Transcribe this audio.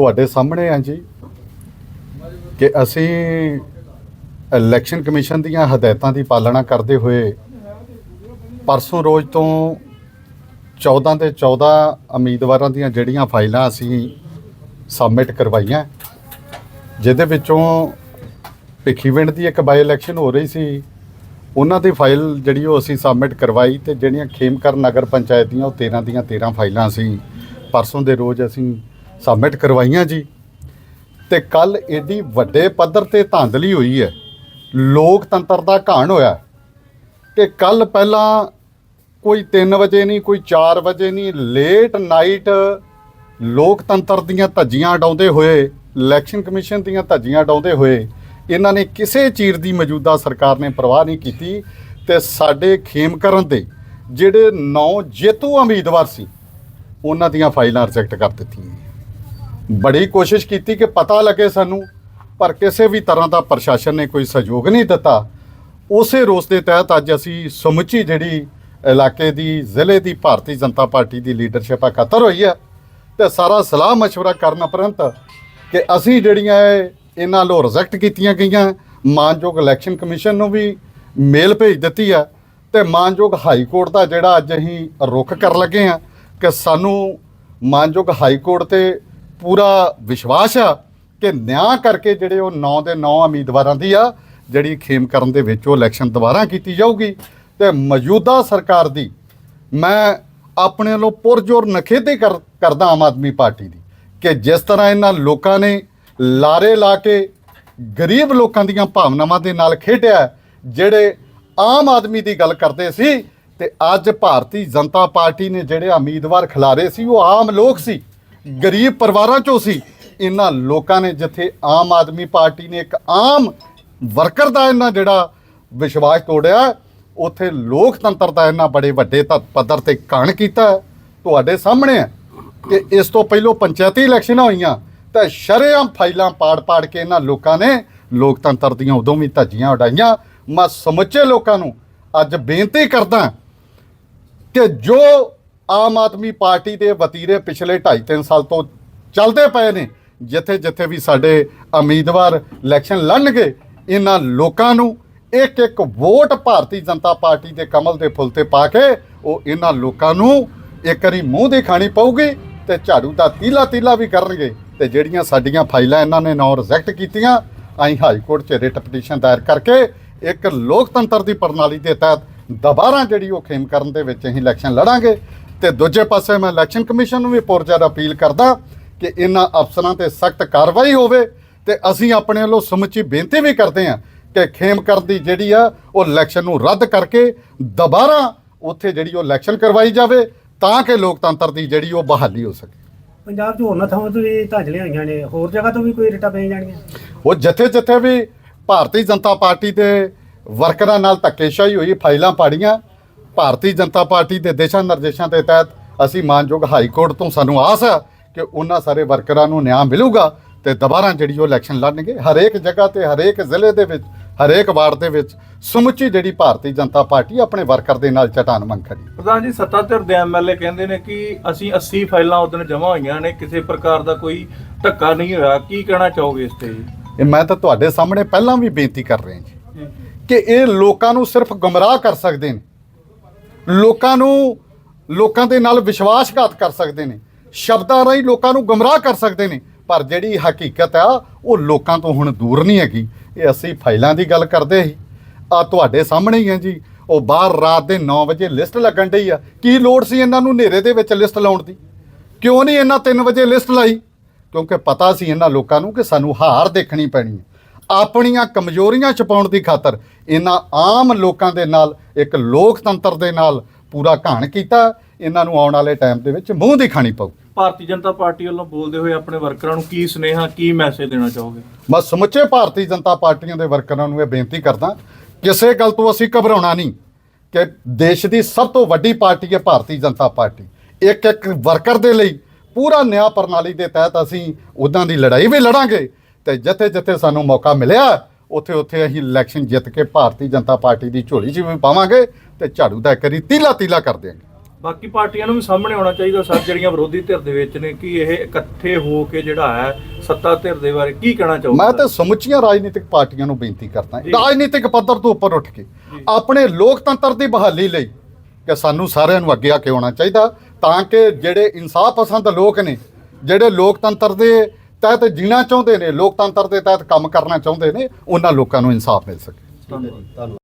ਤੁਹਾਡੇ ਸਾਹਮਣੇ ਆ ਜੀ, ਕਿ ਅਸੀਂ ਇਲੈਕਸ਼ਨ ਕਮਿਸ਼ਨ ਦੀਆਂ ਹਦਾਇਤਾਂ ਦੀ ਪਾਲਣਾ ਕਰਦੇ ਹੋਏ ਪਰਸੋਂ ਰੋਜ਼ ਤੋਂ 14 ਦੇ 14 ਉਮੀਦਵਾਰਾਂ ਦੀਆਂ ਜਿਹੜੀਆਂ ਫਾਈਲਾਂ ਅਸੀਂ ਸਬਮਿਟ ਕਰਵਾਈਆਂ, ਜਿਹਦੇ ਵਿੱਚੋਂ ਭਿੱਖੀਵਿੰਡ ਦੀ ਇੱਕ ਬਾਈ ਇਲੈਕਸ਼ਨ ਹੋ ਰਹੀ ਸੀ, ਉਹਨਾਂ ਦੀ ਫਾਈਲ ਜਿਹੜੀ ਉਹ ਅਸੀਂ ਸਬਮਿਟ ਕਰਵਾਈ ਤੇ ਜਿਹੜੀਆਂ ਖੇਮਕਰ ਨਗਰ ਪੰਚਾਇਤ ਦੀਆਂ ਉਹ 13 ਦੀਆਂ 13 ਫਾਈਲਾਂ ਅਸੀਂ ਪਰਸੋਂ ਦੇ ਰੋਜ਼ ਅਸੀਂ ਸਬਮਿਟ ਕਰਵਾਈਆਂ ਜੀ। ਤੇ ਕੱਲ ਏਡੀ ਵੱਡੇ ਪੱਧਰ ਤੇ ਧਾਂਦਲੀ ਹੋਈ ਹੈ। ਲੋਕਤੰਤਰ ਦਾ ਘਾਣ ਹੋਇਆ। ਕਿ ਕੱਲ ਪਹਿਲਾਂ ਕੋਈ 3 ਵਜੇ ਨਹੀਂ, ਕੋਈ 4 ਵਜੇ ਨਹੀਂ ਲੇਟ ਨਾਈਟ ਲੋਕਤੰਤਰ ਦੀਆਂ ਧੱਜੀਆਂ ਉਡਾਉਂਦੇ ਹੋਏ ਇਲੈਕਸ਼ਨ ਕਮਿਸ਼ਨ ਦੀਆਂ ਧੱਜੀਆਂ ਉਡਾਉਂਦੇ ਹੋਏ, ਇਹਨਾਂ ਨੇ ਕਿਸੇ ਚੀਰ ਦੀ ਮੌਜੂਦਾ ਸਰਕਾਰ ਨੇ ਪਰਵਾਹ ਨਹੀਂ ਕੀਤੀ। ਤੇ ਸਾਡੇ ਖੇਮਕਰਨ ਦੇ ਜਿਹੜੇ ਨੌ ਜੇਤੂ ਉਮੀਦਵਾਰ ਸੀ, ਉਹਨਾਂ ਦੀਆਂ ਫਾਈਲਾਂ ਰਿਜੈਕਟ ਕਰ ਦਿੱਤੀਆਂ। ਬੜੀ ਕੋਸ਼ਿਸ਼ ਕੀਤੀ ਕਿ ਪਤਾ ਲੱਗੇ ਸਾਨੂੰ ਪਰ ਕਿਸੇ ਵੀ ਤਰ੍ਹਾਂ ਦਾ ਪ੍ਰਸ਼ਾਸਨ ਨੇ ਕੋਈ ਸਹਿਯੋਗ ਨਹੀਂ ਦਿੱਤਾ ਉਸੇ ਰੋਸ ਦੇ ਤਹਿਤ ਅੱਜ ਅਸੀਂ ਸਮੁੱਚੀ ਜਿਹੜੀ ਇਲਾਕੇ ਦੀ ਜ਼ਿਲ੍ਹੇ ਦੀ ਭਾਰਤੀ ਜਨਤਾ ਪਾਰਟੀ ਦੀ ਲੀਡਰਸ਼ਿਪ ਇਕੱਤਰ ਹੋਈ ਹੈ ਤੇ ਸਾਰਾ ਸਲਾਹ مشورہ ਕਰਨ ਉਪਰੰਤ ਕਿ ਅਸੀਂ ਜਿਹੜੀਆਂ ਇਹ ਇਹਨਾਂ ਲੋ ਰਿਜੈਕਟ ਕੀਤੀਆਂ ਗਈਆਂ ਮਾਨਯੋਗ ਇਲੈਕਸ਼ਨ ਕਮਿਸ਼ਨ ਨੂੰ ਵੀ ਮੇਲ ਭੇਜ ਦਿੱਤੀ ਹੈ ਤੇ ਮਾਨਯੋਗ ਹਾਈ ਕੋਰਟ ਦਾ ਜਿਹੜਾ ਅੱਜ ਅਸੀਂ ਰੁਖ ਕਰ ਲੱਗੇ ਆ ਕਿ ਸਾਨੂੰ ਮਾਨਯੋਗ ਹਾਈ ਕੋਰਟ ਤੇ ਪੂਰਾ ਵਿਸ਼ਵਾਸ ਆ ਕਿ ਨਿਆਂ ਕਰਕੇ ਜਿਹੜੇ ਉਹ 9 ਦੇ 9 ਉਮੀਦਵਾਰਾਂ ਦੀ ਆ, ਜਿਹੜੀ ਖੇਮ ਕਰਨ ਦੇ ਵਿੱਚ ਉਹ ਇਲੈਕਸ਼ਨ ਦੁਬਾਰਾ ਕੀਤੀ ਜਾਊਗੀ ਤੇ ਮੌਜੂਦਾ ਸਰਕਾਰ ਦੀ, ਮੈਂ ਆਪਣੇ ਵੱਲੋਂ ਪੁਰਜੋਰ ਨਖੇਧੀ ਕਰ, ਕਰਦਾ ਆਮ ਆਦਮੀ ਪਾਰਟੀ ਦੀ ਕਿ ਜਿਸ ਤਰ੍ਹਾਂ ਇਹਨਾਂ ਲੋਕਾਂ ਨੇ ਲਾਰੇ ਲਾ ਕੇ ਗਰੀਬ ਲੋਕਾਂ ਦੀਆਂ ਭਾਵਨਾਵਾਂ ਦੇ ਨਾਲ ਖੇਡਿਆ, ਜਿਹੜੇ ਆਮ ਆਦਮੀ ਦੀ ਗੱਲ ਕਰਦੇ ਸੀ ਤੇ ਅੱਜ ਭਾਰਤੀ ਜਨਤਾ ਪਾਰਟੀ ਨੇ ਜਿਹੜੇ ਉਮੀਦਵਾਰ ਖਿਲਾਰੇ ਸੀ, ਉਹ ਆਮ ਲੋਕ ਸੀ। ਗਰੀਬ ਪਰਿਵਾਰਾਂ ਚੋਂ ਸੀ ਇਹਨਾਂ ਲੋਕਾਂ ਨੇ ਜਿੱਥੇ ਆਮ ਆਦਮੀ ਪਾਰਟੀ ਨੇ ਇੱਕ ਆਮ ਵਰਕਰ ਦਾ ਇਹਨਾਂ ਜਿਹੜਾ ਵਿਸ਼ਵਾਸ ਤੋੜਿਆ, ਉੱਥੇ ਲੋਕਤੰਤਰ ਦਾ ਇਹਨਾਂ ਬੜੇ ਵੱਡੇ ਪੱਧਰ ਤੇ ਕਾਣ ਕੀਤਾ ਹੈ। ਤੁਹਾਡੇ ਸਾਹਮਣੇ ਹੈ ਕਿ ਇਸ ਤੋਂ ਪਹਿਲਾਂ ਪੰਚਾਇਤੀ ਇਲੈਕਸ਼ਨਾਂ ਹੋਈਆਂ ਤਾਂ ਸ਼ਰੇਆਮ ਫਾਈਲਾਂ ਪਾੜ-ਪਾੜ ਕੇ ਇਹਨਾਂ ਲੋਕਾਂ ਨੇ ਲੋਕਤੰਤਰ ਦੀਆਂ ਉਦੋਂ ਵੀ ਧੱਜੀਆਂ ਉਡਾਈਆਂ ਮੈਂ ਸਮੁੱਚੇ ਲੋਕਾਂ ਨੂੰ ਅੱਜ ਬੇਨਤੀ ਕਰਦਾ ਕਿ ਜੋ ਆਮ ਆਦਮੀ ਪਾਰਟੀ ਦੇ ਵਤੀਰੇ ਪਿਛਲੇ 2.5-3 ਸਾਲ ਤੋਂ ਚੱਲਦੇ ਪਏ ਨੇ, ਜਿੱਥੇ ਜਿੱਥੇ ਵੀ ਸਾਡੇ ਉਮੀਦਵਾਰ ਇਲੈਕਸ਼ਨ ਲੜਨਗੇ ਇਹਨਾਂ ਲੋਕਾਂ ਨੂੰ ਇੱਕ ਇੱਕ ਵੋਟ ਭਾਰਤੀ ਜਨਤਾ ਪਾਰਟੀ ਦੇ ਕਮਲ ਦੇ ਫੁੱਲ ਤੇ ਪਾ ਕੇ ਉਹ ਇਹਨਾਂ ਲੋਕਾਂ ਨੂੰ ਇੱਕ ਵਾਰੀ ਮੂੰਹ ਦੇ ਖਾਣੀ ਪਊਗੀ ਤੇ ਝਾੜੂ ਦਾ ਤੀਲਾ ਤੀਲਾ ਵੀ ਕਰਨਗੇ। ਤੇ ਜਿਹੜੀਆਂ ਸਾਡੀਆਂ ਫਾਈਲਾਂ ਇਹਨਾਂ ਨੇ ਨੌ ਰਿਜੈਕਟ ਕੀਤੀਆਂ, ਅਸੀਂ ਹਾਈ ਕੋਰਟ 'ਚ ਰਿਟ ਪਟੀਸ਼ਨ ਦਾਇਰ ਕਰਕੇ ਇੱਕ ਲੋਕਤੰਤਰ ਦੀ ਪ੍ਰਣਾਲੀ ਦੇ ਤਹਿਤ ਦੁਬਾਰਾ ਜਿਹੜੀ ਉਹ ਖੇਮ ਕਰਨ ਦੇ ਵਿੱਚ ਅਸੀਂ ਇਲੈਕਸ਼ਨ ਲੜਾਂਗੇ। ਤੇ ਦੂਜੇ ਪਾਸੇ ਮੈਂ ਇਲੈਕਸ਼ਨ ਕਮਿਸ਼ਨ ਨੂੰ ਵੀ ਪੁਰਜਾ ਅਪੀਲ ਕਰਦਾ ਕਿ ਇਹਨਾਂ ਅਫਸਰਾਂ ਤੇ ਸਖਤ ਕਾਰਵਾਈ ਹੋਵੇ ਤੇ ਅਸੀਂ ਆਪਣੇ ਵੱਲੋਂ ਸਮੁੱਚੀ ਬੇਨਤੀ ਵੀ ਕਰਦੇ ਹਾਂ ਕਿ ਖੇਮ ਕਰਨ ਦੀ ਜਿਹੜੀ ਆ ਉਹ ਇਲੈਕਸ਼ਨ ਨੂੰ ਰੱਦ ਕਰਕੇ ਦੁਬਾਰਾ ਉੱਥੇ ਜਿਹੜੀ ਉਹ ਇਲੈਕਸ਼ਨ ਕਰਵਾਈ ਜਾਵੇ ਤਾਂ ਕਿ ਲੋਕਤੰਤਰ ਦੀ ਜਿਹੜੀ ਉਹ ਬਹਾਲੀ ਹੋ ਸਕੇ। ਪੰਜਾਬ 'ਚ ਹੋਰਨਾਂ ਥਾਵਾਂ ਤੋਂ ਵੀ ਧਾਂਜਲੀਆਂ ਹੋਈਆਂ ਨੇ ਹੋਰ ਜਗ੍ਹਾ ਤੋਂ ਵੀ ਕੋਈ ਰਿਟਾ ਪਈਆਂ ਜਾਣਗੀਆਂ? ਉਹ ਜਿੱਥੇ ਜਿੱਥੇ ਵੀ ਭਾਰਤੀ ਜਨਤਾ ਪਾਰਟੀ ਦੇ ਵਰਕਰਾਂ ਨਾਲ ਧੱਕੇਸ਼ਾਹੀ ਹੋਈ ਫਾਈਲਾਂ ਪਾੜੀਆਂ ਭਾਰਤੀ ਜਨਤਾ ਪਾਰਟੀ ਦੇ ਦਿਸ਼ਾ ਨਿਰਦੇਸ਼ਾਂ ਦੇ ਤਹਿਤ ਅਸੀਂ ਮਾਨਯੋਗ ਹਾਈ ਕੋਰਟ ਤੋਂ ਸਾਨੂੰ ਆਸ ਹੈ ਕਿ ਉਹਨਾਂ ਸਾਰੇ ਵਰਕਰਾਂ ਨੂੰ ਨਿਆਂ ਮਿਲੂਗਾ ਤੇ ਦੁਬਾਰਾ ਜਿਹੜੀ ਉਹ ਇਲੈਕਸ਼ਨ ਲੜਨਗੇ। ਹਰੇਕ ਜਗ੍ਹਾ ਤੇ ਹਰੇਕ ਜ਼ਿਲ੍ਹੇ ਦੇ ਵਿੱਚ ਹਰੇਕ ਵਾਰਡ ਦੇ ਵਿੱਚ ਸਮੁੱਚੀ ਜਿਹੜੀ ਭਾਰਤੀ ਜਨਤਾ ਪਾਰਟੀ ਆਪਣੇ ਵਰਕਰ ਦੇ ਨਾਲ ਚਟਾਨ ਮੰਗ ਖੜੀ ਪ੍ਰਧਾਨ ਜੀ ਸੱਤਾਧਿਰ ਦੇ ਐਮਐਲਏ ਕਹਿੰਦੇ ਨੇ ਕਿ ਅਸੀਂ 80 ਫਾਈਲਾਂ ਉਦੋਂ ਜਮ੍ਹਾਂ ਹੋਈਆਂ ਨੇ ਕਿਸੇ ਪ੍ਰਕਾਰ ਦਾ ਕੋਈ ਧੱਕਾ ਨਹੀਂ ਹੋਇਆ। ਕੀ ਕਹਿਣਾ ਚਾਹੋਗੇ ਇਸ ਤੇ ਇਹ ਮੈਂ ਤਾਂ ਤੁਹਾਡੇ ਸਾਹਮਣੇ ਪਹਿਲਾਂ ਵੀ ਬੇਨਤੀ ਕਰ ਰਿਹਾ ਜੀ ਕਿ ਇਹ ਲੋਕਾਂ ਨੂੰ ਸਿਰਫ ਗੁੰਮਰਾਹ ਕਰ ਸਕਦੇ ਨੇ। ਲੋਕਾਂ ਨੂੰ, ਲੋਕਾਂ ਦੇ ਨਾਲ ਵਿਸ਼ਵਾਸਘਾਤ ਕਰ ਸਕਦੇ ਨੇ। ਸ਼ਬਦਾਂ ਰਾਹੀਂ ਲੋਕਾਂ ਨੂੰ ਗੁੰਮਰਾਹ ਕਰ ਸਕਦੇ ਨੇ। ਪਰ ਜਿਹੜੀ ਹਕੀਕਤ ਆ, ਉਹ ਲੋਕਾਂ ਤੋਂ ਹੁਣ ਦੂਰ ਨਹੀਂ ਹੈਗੀ। ਇਹ ਅਸੀਂ ਫਾਈਲਾਂ ਦੀ ਗੱਲ ਕਰਦੇ ਸੀ। ਆ ਤੁਹਾਡੇ ਸਾਹਮਣੇ ਹੀ ਹੈ ਜੀ। ਉਹ ਬਾਹਰ ਰਾਤ ਦੇ 9 ਵਜੇ ਲਿਸਟ ਲੱਗਣ ਡਈ ਆ। ਕੀ ਲੋੜ ਸੀ ਇਹਨਾਂ ਨੂੰ ਹਨੇਰੇ ਦੇ ਵਿੱਚ ਲਿਸਟ ਲਾਉਣ ਦੀ? ਕਿਉਂ ਨਹੀਂ ਇਹਨਾਂ 3 ਵਜੇ ਲਿਸਟ ਲਾਈ? ਕਿਉਂਕਿ ਪਤਾ ਸੀ ਇਹਨਾਂ ਲੋਕਾਂ ਨੂੰ ਕਿ ਸਾਨੂੰ ਹਾਰ ਦੇਖਣੀ ਪੈਣੀ ਹੈ। ਆਪਣੀਆਂ ਕਮਜ਼ੋਰੀਆਂ ਛਪਾਉਣ ਦੀ ਖਾਤਰ ਇਹਨਾਂ ਆਮ ਲੋਕਾਂ ਦੇ ਨਾਲ ਇੱਕ ਲੋਕਤੰਤਰ ਦੇ ਨਾਲ ਪੂਰਾ ਘਾਣ ਕੀਤਾ। ਇਹਨਾਂ ਨੂੰ ਆਉਣ ਵਾਲੇ ਟਾਈਮ ਦੇ ਵਿੱਚ ਮੂੰਹ ਦੀ ਖਾਣੀ ਪਊ। ਭਾਰਤੀ ਜਨਤਾ ਪਾਰਟੀ ਵੱਲੋਂ ਬੋਲਦੇ ਹੋਏ ਆਪਣੇ ਵਰਕਰਾਂ ਨੂੰ ਕੀ ਸੁਨੇਹਾ ਕੀ ਮੈਸੇਜ ਦੇਣਾ ਚਾਹੋਗੇ? ਮੈਂ ਸਮੁੱਚੇ ਭਾਰਤੀ ਜਨਤਾ ਪਾਰਟੀਆਂ ਦੇ ਵਰਕਰਾਂ ਨੂੰ ਇਹ ਬੇਨਤੀ ਕਰਦਾ ਕਿਸੇ ਗੱਲ ਤੋਂ ਅਸੀਂ ਘਬਰਾਉਣਾ ਨਹੀਂ ਕਿ ਦੇਸ਼ ਦੀ ਸਭ ਤੋਂ ਵੱਡੀ ਪਾਰਟੀ ਹੈ ਭਾਰਤੀ ਜਨਤਾ ਪਾਰਟੀ। ਇੱਕ ਇੱਕ ਵਰਕਰ ਦੇ ਲਈ ਪੂਰਾ ਨਿਆਂ ਪ੍ਰਣਾਲੀ ਦੇ ਤਹਿਤ ਅਸੀਂ ਉਦਾਂ ਦੀ ਲੜਾਈ ਵੀ ਲੜਾਂਗੇ। ਤੇ ਜਿੱਥੇ ਜਿੱਥੇ ਸਾਨੂੰ ਮੌਕਾ ਮਿਲਿਆ ਉੱਥੇ ਉੱਥੇ ਅਸੀਂ ਇਲੈਕਸ਼ਨ ਜਿੱਤ ਕੇ ਭਾਰਤੀ ਜਨਤਾ ਪਾਰਟੀ ਦੀ ਝੋਲੀ 'ਚ ਵੀ ਪਾਵਾਂਗੇ ਤੇ ਝਾੜੂ ਦਾ ਕਰੀ ਤੀਲਾ ਤੀਲਾ ਕਰ ਦਿਆਂਗੇ। ਬਾਕੀ ਪਾਰਟੀਆਂ ਨੂੰ ਵੀ ਸਾਹਮਣੇ ਆਉਣਾ ਚਾਹੀਦਾ ਸਰ ਜਿਹੜੀਆਂ ਵਿਰੋਧੀ ਧਿਰ ਦੇ ਵਿੱਚ ਨੇ ਕਿ ਇਹ ਇਕੱਠੇ ਹੋ ਕੇ ਜਿਹੜਾ ਹੈ ਸੱਤਾ ਧਿਰ ਦੇ ਬਾਰੇ ਕੀ ਕਹਿਣਾ ਚਾਹੋਗੇ? ਮੈਂ ਤਾਂ ਸਮੁੱਚੀਆਂ ਰਾਜਨੀਤਿਕ ਪਾਰਟੀਆਂ ਨੂੰ ਬੇਨਤੀ ਕਰਦਾ। ਰਾਜਨੀਤਿਕ ਪੱਧਰ ਤੋਂ ਉੱਪਰ ਉੱਠ ਕੇ ਆਪਣੇ ਲੋਕਤੰਤਰ ਦੀ ਬਹਾਲੀ ਲਈ ਕਿ ਸਾਨੂੰ ਸਾਰਿਆਂ ਨੂੰ ਅੱਗੇ ਆ ਕੇ ਆਉਣਾ ਚਾਹੀਦਾ ਤਾਂ ਕਿ ਜਿਹੜੇ ਇਨਸਾਫ ਪਸੰਦ ਲੋਕ ਨੇ ਜਿਹੜੇ ਲੋਕਤੰਤਰ ਦੇ ਤਹਿਤ ਜੀਣਾ ਚਾਹੁੰਦੇ ਨੇ, ਲੋਕਤੰਤਰ ਦੇ ਤਹਿਤ ਕੰਮ ਕਰਨਾ ਚਾਹੁੰਦੇ ਨੇ, ਉਹਨਾਂ ਲੋਕਾਂ ਨੂੰ ਇਨਸਾਫ ਮਿਲ ਸਕੇ। ਧੰਨਵਾਦ।